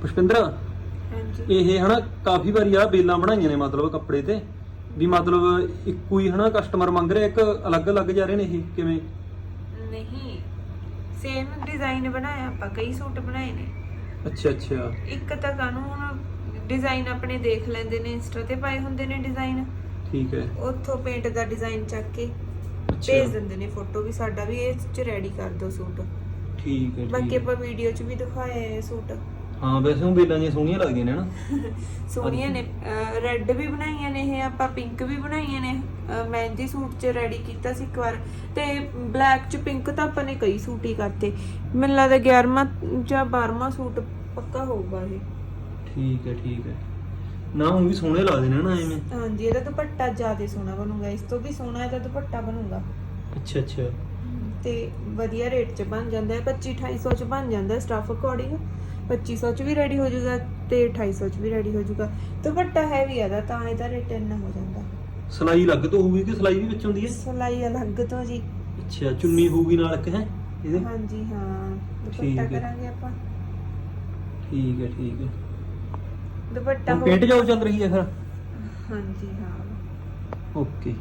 ਪੁਸ਼ਪਿੰਦਰ ਹਾਂਜੀ। ਇਹ ਹਨਾ ਕਾਫੀ ਵਾਰੀ ਆ ਬੇਲਾਂ ਬਣਾਈਆਂ ਨੇ ਮਤਲਬ ਕੱਪੜੇ ਤੇ ਵੀ ਮਤਲਬ ਇੱਕੋ ਹੀ ਹਨਾ ਕਸਟਮਰ ਮੰਗ ਰਿਹਾ ਇੱਕ ਅਲੱਗ-ਅਲੱਗ ਜਾ ਰਹੇ ਨੇ ਇਹ ਕਿਵੇਂ? ਨਹੀਂ ਸੇਮ ਡਿਜ਼ਾਈਨ ਬਣਾਇਆ ਆਪਾਂ ਕਈ ਸੂਟ ਬਣਾਏ ਨੇ। ਅੱਛਾ ਅੱਛਾ। ਇੱਕ ਤਾਂ ਕਾਨੂੰ ਹੁਣ ਡਿਜ਼ਾਈਨ ਆਪਣੇ ਦੇਖ ਲੈਂਦੇ ਨੇ ਇੰਸਟਾ ਤੇ ਪਾਏ ਹੁੰਦੇ ਨੇ ਡਿਜ਼ਾਈਨ ਠੀਕ ਹੈ। ਉੱਥੋਂ ਪੇਂਟ ਦਾ ਡਿਜ਼ਾਈਨ ਚੱਕ ਕੇ ਅੱਛਾ। ਭੇਜ ਦਿੰਦੇ ਨੇ ਫੋਟੋ ਵੀ ਸਾਡਾ ਵੀ ਇਹ ਚ ਰੈਡੀ ਕਰ ਦਿਓ ਸੂਟ। ਠੀਕ ਹੈ ਬਾਕੀ। ਆਪਾਂ ਵੀਡੀਓ 'ਚ ਵੀ ਦਿਖਾਏ ਸੂਟ। ਹਾਂ ਵੈਸੇ ਉਹ ਬੇਲਾਂ ਜਿਹੀਆਂ ਸੋਹਣੀਆਂ ਲੱਗਦੀਆਂ ਨੇ ਹਨਾ। ਸੋਹਣੀਆਂ ਨੇ। ਰੈੱਡ ਵੀ ਬਣਾਈਆਂ ਨੇ ਇਹ ਆਪਾਂ ਪਿੰਕ ਵੀ ਬਣਾਈਆਂ ਨੇ। ਅਹ ਮਹਿੰਦੀ ਸੂਟ 'ਚ ਰੈਡੀ ਕੀਤਾ ਸੀ ਇੱਕ ਵਾਰ। ਤੇ ਬਲੈਕ 'ਚ ਪਿੰਕ ਤਾਂ ਆਪਾਂ ਨੇ ਕਈ ਸੂਟ ਹੀ ਕਰਤੇ। ਮੈਨੂੰ ਲੱਗਦਾ 11ਵਾਂ ਜਾਂ 12ਵਾਂ ਸੂਟ ਪੱਕਾ ਹੋਊਗਾ ਇਹ। ਠੀਕ ਹੈ ਠੀਕ ਹੈ। ਨਾ ਉਹ ਵੀ ਸੋਹਣੇ ਲੱਗਦੇ ਨੇ ਨਾ ਐਵੇਂ। ਹਾਂਜੀ ਇਹਦਾ ਦੁਪੱਟਾ ਜ਼ਿਆਦਾ ਸੋਹਣਾ ਬਣੂਗਾ। ਇਸ ਤੋਂ ਵੀ ਸੋਹਣਾ ਇਹਦਾ ਦੁਪੱਟਾ ਬਣੂਗਾ। ਅੱਛਾ ਅੱਛਾ। ਤੇ ਵਧੀਆ ਰੇਟ 'ਚ ਬਣ ਜਾਂਦਾ ਹੈ। 25 2800 'ਚ ਬਣ ਜਾਂਦਾ ਸਟਾਫ ਅਕੋਰਡਿੰਗ 2500 'ਚ ਵੀ ਰੈਡੀ ਹੋ ਜਾਊਗਾ ਤੇ 2800 'ਚ ਵੀ ਰੈਡੀ ਹੋ ਜਾਊਗਾ। ਦੁਪੱਟਾ ਹੈਵੀ ਆਦਾ ਤਾਂ ਇਹਦਾ ਰੇਟ ਇੰਨਾ ਹੋ ਜਾਂਦਾ। ਸਲਾਈ ਅਲੱਗ ਤੋਂ ਹੋਊਗੀ ਕਿ ਸਲਾਈ ਵੀ ਵਿੱਚ ਹੁੰਦੀ ਹੈ? ਸਲਾਈ ਅਲੱਗ ਤੋਂ ਜੀ। ਅੱਛਾ ਚੁੰਨੀ ਹੋਊਗੀ ਨਾਲ ਇੱਕ ਹੈ ਇਹਦੇ? ਹਾਂਜੀ ਹਾਂ ਠੀਕ ਦੁਪੱਟਾ ਹੈ। ਕਰਾਂਗੇ ਆਪਾਂ। ਠੀਕ ਹੈ ਠੀਕ ਹੈ। ਦੁਪੱਟਾ ਹੁਣ ਹੋ- ਪੇਂਟ ਜਾਓ ਚੱਲ ਰਹੀ ਹੈ ਫਿਰ? ਹਾਂਜੀ ਹਾਂ। ਓਕੇ।